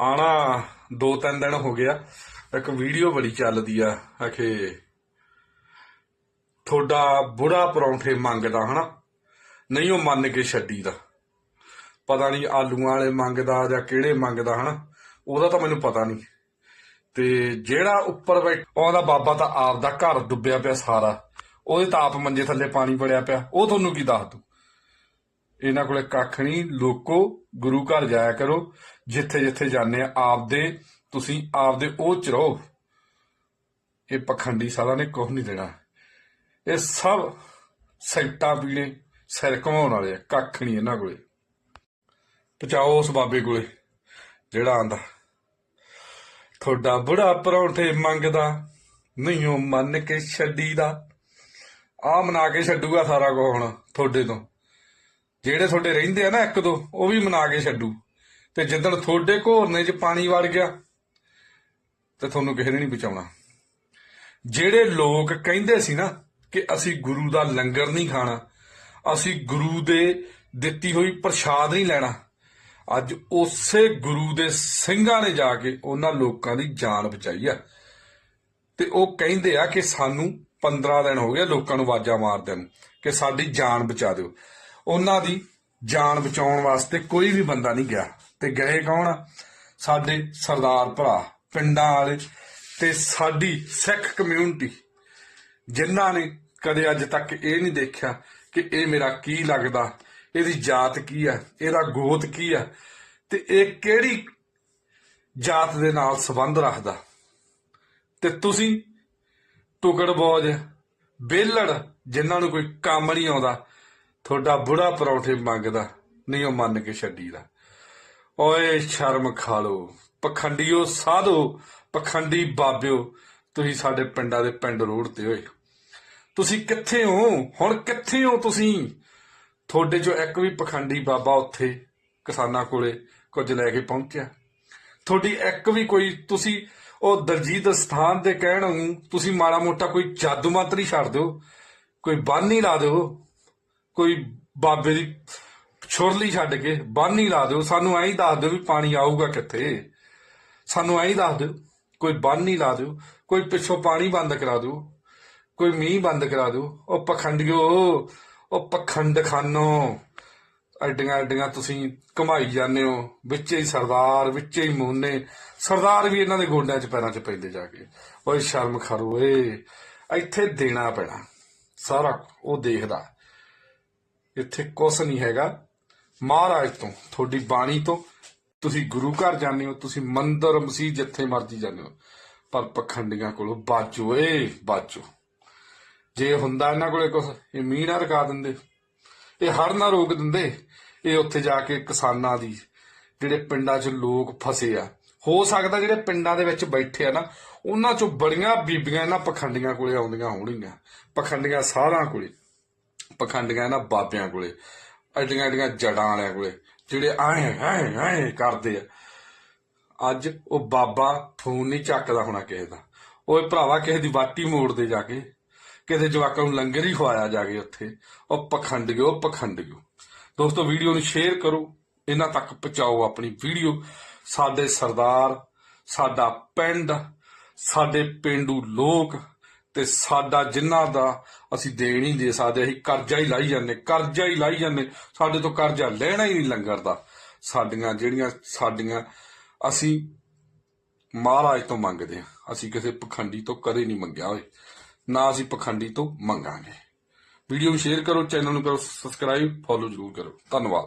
ਆਣਾ ਦੋ ਤਿੰਨ ਦਿਨ ਹੋ ਗਿਆ। ਇੱਕ ਵੀਡੀਓ ਬੜੀ ਚੱਲਦੀ ਆ ਆਖੇ ਤੁਹਾਡਾ ਬੁੜਾ ਪਰੌਂਠੇ ਮੰਗਦਾ, ਹਨਾ? ਨਹੀਂ, ਉਹ ਮੰਨ ਕੇ ਛੱਡੀ ਦਾ ਪਤਾ ਨਹੀਂ ਆਲੂਆਂ ਵਾਲੇ ਮੰਗਦਾ ਜਾਂ ਕਿਹੜੇ ਮੰਗਦਾ, ਹਨਾ? ਉਹਦਾ ਤਾਂ ਮੈਨੂੰ ਪਤਾ ਨਹੀਂ। ਤੇ ਜਿਹੜਾ ਉੱਪਰ ਬੈਠਾ ਉਹਦਾ ਬਾਬਾ ਤਾਂ ਆਪ ਦਾ ਘਰ ਡੁੱਬਿਆ ਪਿਆ ਸਾਰਾ। ਉਹਦੇ ਤਾਂ ਆਪ ਮੰਜੇ ਥੱਲੇ ਪਾਣੀ ਪੜਿਆ ਪਿਆ। ਉਹ ਤੁਹਾਨੂੰ ਕੀ ਦੱਸ ਦੂ ਇਹਨਾਂ ਕੋਲੇ ਕੱਖ ਨਹੀਂ। ਲੋਕੋ, ਗੁਰੂ ਘਰ ਜਾਇਆ ਕਰੋ। ਜਿੱਥੇ ਜਿੱਥੇ ਜਾਂਦੇ ਆ, ਆਪਦੇ, ਤੁਸੀਂ ਆਪਦੇ ਉਹ ਚ ਰਹੋ। ਇਹ ਪਖੰਡੀ ਸਾਲਾਂ ਨੇ ਕੁਝ ਨਹੀਂ ਦੇਣਾ। ਇਹ ਸਭ ਸੈਕਟਾ ਪੀਣੇ ਸਿਰ ਘਮਾਉਣ ਵਾਲੇ ਆ, ਕੱਖ ਨਹੀਂ ਇਹਨਾਂ ਕੋਲੇ। ਪਚਾਓ ਉਸ ਬਾਬੇ ਕੋਲੇ, ਜਿਹੜਾ ਆਂਦਾ, ਤੁਹਾਡਾ ਬੁੜਾ ਪਰੌਂਠੇ ਮੰਗਦਾ, ਨਹੀਂ ਉਹ ਮੰਨ ਕੇ ਛੱਡੀ ਦਾ ਆ ਮਨਾ ਕੇ ਛੱਡੂਗਾ ਸਾਰਾ ਕੁਝ ਹੁਣ ਤੁਹਾਡੇ ਤੋਂ? ਜਿਹੜੇ ਤੁਹਾਡੇ ਰਹਿੰਦੇ ਆ ਨਾ ਇੱਕ ਦੋ, ਉਹ ਵੀ ਮਨਾ ਕੇ ਛੱਡੂ। ਤੇ ਜਿੱਦਣ ਤੁਹਾਡੇ ਘੋਰਨੇ 'ਚ ਪਾਣੀ ਵੜ ਗਿਆ, ਤੇ ਤੁਹਾਨੂੰ ਕਿਸੇ ਨੇ ਨਹੀਂ ਬਚਾਉਣਾ। ਜਿਹੜੇ ਲੋਕ ਕਹਿੰਦੇ ਸੀ ਨਾ ਕਿ ਅਸੀਂ ਗੁਰੂ ਦਾ ਲੰਗਰ ਨਹੀਂ ਖਾਣਾ, ਅਸੀਂ ਗੁਰੂ ਦੇ ਦਿੱਤੀ ਹੋਈ ਪ੍ਰਸ਼ਾਦ ਨਹੀਂ ਲੈਣਾ, ਅੱਜ ਉਸੇ ਗੁਰੂ ਦੇ ਸਿੰਘਾਂ ਨੇ ਜਾ ਕੇ ਉਹਨਾਂ ਲੋਕਾਂ ਦੀ ਜਾਨ ਬਚਾਈ ਆ। ਤੇ ਉਹ ਕਹਿੰਦੇ ਆ ਕਿ ਸਾਨੂੰ 15 ਦਿਨ ਹੋ ਗਏ ਲੋਕਾਂ ਨੂੰ ਆਵਾਜ਼ਾਂ ਮਾਰਦੇ ਨੂੰ ਕਿ ਸਾਡੀ ਜਾਨ ਬਚਾ ਦਿਓ। ਉਹਨਾਂ ਦੀ ਜਾਨ ਬਚਾਉਣ ਵਾਸਤੇ ਕੋਈ ਵੀ ਬੰਦਾ ਨਹੀਂ ਗਿਆ। ਤੇ ਗਏ ਕੌਣ? ਆ ਸਾਡੇ ਸਰਦਾਰ ਭਰਾ, ਪਿੰਡਾਂ ਵਾਲੇ ਤੇ ਸਾਡੀ ਸਿੱਖ ਕਮਿਊਨਿਟੀ ਜਿਨ੍ਹਾਂ ਨੇ ਕਦੇ ਅੱਜ ਤੱਕ ਇਹ ਨਹੀਂ ਦੇਖਿਆ ਕਿ ਇਹ ਮੇਰਾ ਕੀ ਲੱਗਦਾ, ਇਹਦੀ ਜਾਤ ਕੀ ਆ, ਇਹਦਾ ਗੋਤ ਕੀ ਆ, ਤੇ ਇਹ ਕਿਹੜੀ ਜਾਤ ਦੇ ਨਾਲ ਸੰਬੰਧ ਰੱਖਦਾ। ਤੇ ਤੁਸੀਂ ਟੁਕੜ ਟੁਕੜਬੋਜ ਬੇਲੜ ਜਿਨ੍ਹਾਂ ਨੂੰ ਕੋਈ ਕੰਮ ਨਹੀਂ ਆਉਂਦਾ ਤੁਹਾਡਾ ਬੁੜਾ ਪਰੌਂਠੇ ਮੰਗਦਾ, ਨਹੀਂ ਉਹ ਮੰਨ ਕੇ ਛੱਡੀਦਾ। ਓਏ ਸ਼ਰਮ ਖਾ ਲੋ ਪਖੰਡੀਓ ਸਾਧੋ, ਪਖੰਡੀ ਬਾਬਿਓ, ਤੁਸੀਂ ਸਾਡੇ ਪਿੰਡਾਂ ਦੇ ਪਿੰਡ ਰੋਡ ਤੇ ਹੋਏ ਤੁਸੀਂ ਕਿੱਥੇ ਹੋ? ਹੁਣ ਕਿੱਥੇ ਹੋ ਤੁਸੀਂ? ਤੁਹਾਡੇ ਚੋਂ ਇੱਕ ਵੀ ਪਖੰਡੀ ਬਾਬਾ ਉੱਥੇ ਕਿਸਾਨਾਂ ਕੋਲੇ ਕੁਝ ਲੈ ਕੇ ਪਹੁੰਚਿਆ। ਤੁਹਾਡੀ ਇੱਕ ਵੀ ਕੋਈ, ਤੁਸੀਂ ਉਹ ਦਰਜੀਤ ਸਥਾਨ ਤੇ ਕਹਿਣ ਨੂੰ ਤੁਸੀਂ ਮਾੜਾ ਮੋਟਾ ਕੋਈ ਜਾਦੂ ਮੰਤਰੀ ਛੱਡ ਦਿਓ, ਕੋਈ ਬਾਨੀ ਲਾ ਦਿਓ। ਕੋਈ ਬਾਬੇ ਦੀ ਛੁਰਲੀ ਛੱਡ ਕੇ ਬੰਨ ਬਾਨੀ ਲਾ ਦਿਓ। ਸਾਨੂੰ ਐਂ ਦੱਸ ਦਿਓ ਵੀ ਪਾਣੀ ਆਊਗਾ ਕਿੱਥੇ। ਸਾਨੂੰ ਐਂ ਦੱਸ ਦਿਓ, ਕੋਈ ਬੰਨ ਬਾਨੀ ਲਾ ਦਿਓ, ਕੋਈ ਪਿੱਛੋਂ ਪਾਣੀ ਬੰਦ ਕਰਾ ਦਿਓ, ਕੋਈ ਮੀਂਹ ਬੰਦ ਕਰਾ ਦਿਓ। ਉਹ ਪਖੰਡਿਓ, ਉਹ ਪਖੰਡ ਖਾਨੋ ਐਡੀਆਂ ਐਡੀਆਂ ਤੁਸੀਂ ਕਮਾਈ ਜਾਂਦੇ ਹੋ, ਵਿੱਚੇ ਹੀ ਸਰਦਾਰ, ਵਿੱਚੇ ਹੀ ਮੋਨੇ। ਸਰਦਾਰ ਵੀ ਇਹਨਾਂ ਦੇ ਗੋਡਿਆਂ 'ਚ ਪੈਰਾਂ 'ਚ ਪੈਂਦੇ ਜਾ ਕੇ। ਓਏ ਸ਼ਰਮ ਖਰੋ ਓਏ। ਇੱਥੇ ਦੇਣਾ ਪੈਣਾ। ਸਾਰਾ ਉਹ ਦੇਖਦਾ। ਇੱਥੇ ਕੁਛ ਨਹੀਂ ਹੈਗਾ। ਮਹਾਰਾਜ ਤੋਂ, ਤੁਹਾਡੀ ਬਾਣੀ ਤੋਂ ਤੁਸੀਂ ਗੁਰੂ ਘਰ ਜਾਂਦੇ ਹੋ, ਤੁਸੀਂ ਮੰਦਰ, ਮਸੀਹ ਜਿੱਥੇ ਮਰਜ਼ੀ ਜਾਂਦੇ ਹੋ। ਪਰ ਪਖੰਡੀਆਂ ਕੋਲੋਂ ਬਾਜੋ, ਏ ਬਾਜੋ। ਜੇ ਹੁੰਦਾ ਇਹਨਾਂ ਕੋਲੇ ਕੁਛ, ਇਹ ਮੀਂਹ ਨਾ ਰਕਾ ਦਿੰਦੇ। ਇਹ ਹੜ ਨਾ ਰੋਕ ਦਿੰਦੇ। ਇਹ ਉੱਥੇ ਜਾ ਕੇ ਕਿਸਾਨਾਂ ਦੀ, ਜਿਹੜੇ ਪਿੰਡਾਂ 'ਚ ਲੋਕ ਫਸੇ ਆ। ਹੋ ਸਕਦਾ ਜਿਹੜੇ ਪਿੰਡਾਂ ਦੇ ਵਿੱਚ ਬੈਠੇ ਆ ਨਾ, ਉਹਨਾਂ 'ਚੋਂ ਬੜੀਆਂ ਬੀਬੀਆਂ ਇਹਨਾਂ ਪਖੰਡੀਆਂ ਕੋਲੇ ਆਉਂਦੀਆਂ ਹੋਣਗੀਆਂ। ਪਖੰਡੀਆਂ ਸਾਧਾਂ ਕੋਲੇ। ਪਖੰਡੀਆਂ ਇਹਨਾਂ ਬਾਬਿਆਂ ਕੋਲੇ, ਐਡੀਆਂ ਐਡੀਆਂ ਜੜਾਂ ਵਾਲਿਆਂ ਕੋਲੇ, ਜਿਹੜੇ ਆਏ ਆਏ ਆਏ ਕਰਦੇ ਆ। ਅੱਜ ਉਹ ਬਾਬਾ ਫੋਨ ਨਹੀਂ ਚੱਕਦਾ ਹੋਣਾ ਕਿਸੇ ਦਾ। ਓਏ ਭਰਾਵਾ ਕਿਸੇ ਦੀ ਵਾਟੀ ਮੋੜ ਦੇ ਜਾ ਕੇ, ਕਿਸੇ ਜਵਾਕਾਂ ਨੂੰ ਲੰਗਰ ਹੀ ਖਵਾਇਆ ਜਾ ਕੇ ਉੱਥੇ। ਉਹ ਪਖੰਡ ਗਿਓ ਪਖੰਡ ਗਿਓ ਦੋਸਤੋ, ਵੀਡੀਓ ਨੂੰ ਸ਼ੇਅਰ ਕਰੋ। ਇਹਨਾਂ ਤੱਕ ਪਹੁੰਚਾਓ ਆਪਣੀ ਵੀਡੀਓ। ਸਾਡੇ ਸਰਦਾਰ, ਸਾਡਾ ਪਿੰਡ, ਸਾਡੇ ਪਿੰਡੂ ਲੋਕ ਤੇ ਸਾਡਾ ਜਿਨ੍ਹਾਂ ਦਾ ਅਸੀਂ ਦੇਣ ਹੀ ਦੇ ਸਕਦੇ, ਅਸੀਂ ਕਰਜ਼ਾ ਹੀ ਲਾਈ ਜਾਂਦੇ, ਕਰਜ਼ਾ ਹੀ ਲਾਈ ਜਾਂਦੇ। ਸਾਡੇ ਤੋਂ ਕਰਜ਼ਾ ਲੈਣਾ ਹੀ ਨਹੀਂ ਲੰਗਰ ਦਾ। ਸਾਡੀਆਂ ਜਿਹੜੀਆਂ, ਸਾਡੀਆਂ ਅਸੀਂ ਮਹਾਰਾਜ ਤੋਂ ਮੰਗਦੇ ਹਾਂ। ਅਸੀਂ ਕਿਸੇ ਪਖੰਡੀ ਤੋਂ ਕਦੇ ਨਹੀਂ ਮੰਗਿਆ ਓਏ। ਨਾ ਅਸੀਂ ਪਖੰਡੀ ਤੋਂ ਮੰਗਾਂਗੇ। ਵੀਡੀਓ ਨੂੰ ਸ਼ੇਅਰ ਕਰੋ, ਚੈਨਲ ਨੂੰ ਕਰੋ ਸਬਸਕ੍ਰਾਈਬ ਫੋਲੋ ਜ਼ਰੂਰ ਕਰੋ। ਧੰਨਵਾਦ।